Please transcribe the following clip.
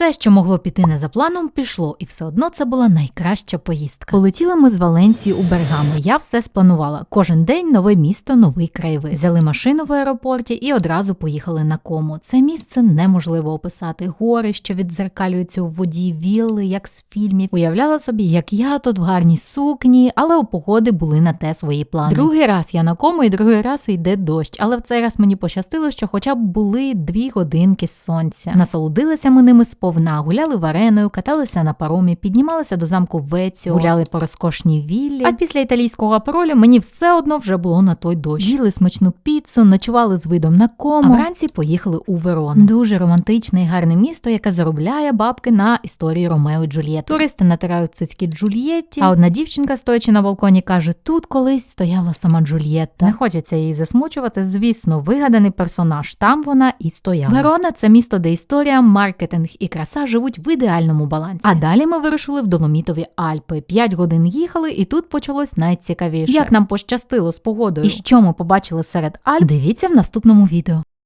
Все, що могло піти не за планом, пішло, і все одно це була найкраща поїздка. Полетіли ми з Валенції у Бергамо. Я все спланувала. Кожен день нове місто, новий краєвид. Взяли машину в аеропорті і одразу поїхали на кому. Це місце неможливо описати. Гори, що віддзеркалюються у воді, вілли, як з фільмів. Уявляла собі, як я тут в гарній сукні, але у погоди були на те свої плани. Другий раз я на кому, і другий раз йде дощ. Але в цей раз мені пощастило, що хоча б були дві годинки сонця. Насолодилися ми ними сповна, гуляли вареною, каталися на паромі, піднімалися до замку Веціо, гуляли по розкошній віллі. А після італійського аперолю мені все одно вже було на той дощ. Їли смачну піцу, ночували з видом на кому. А вранці поїхали у Верону. Дуже романтичне і гарне місто, яке заробляє бабки на історії Ромео і Джульєти. Туристи натирають цицьки Джульєтті, а одна дівчинка, стоячи на балконі, каже: тут колись стояла сама Джульєтта. Не хочеться її засмучувати. Звісно, вигаданий персонаж. Там вона і стояла. Верона це місто, де історія, маркетинг і краса живуть в ідеальному балансі. А далі ми вирушили в Доломітові Альпи. П'ять годин їхали, і тут почалось найцікавіше. Як нам пощастило з погодою, і що ми побачили серед Альп, дивіться в наступному відео.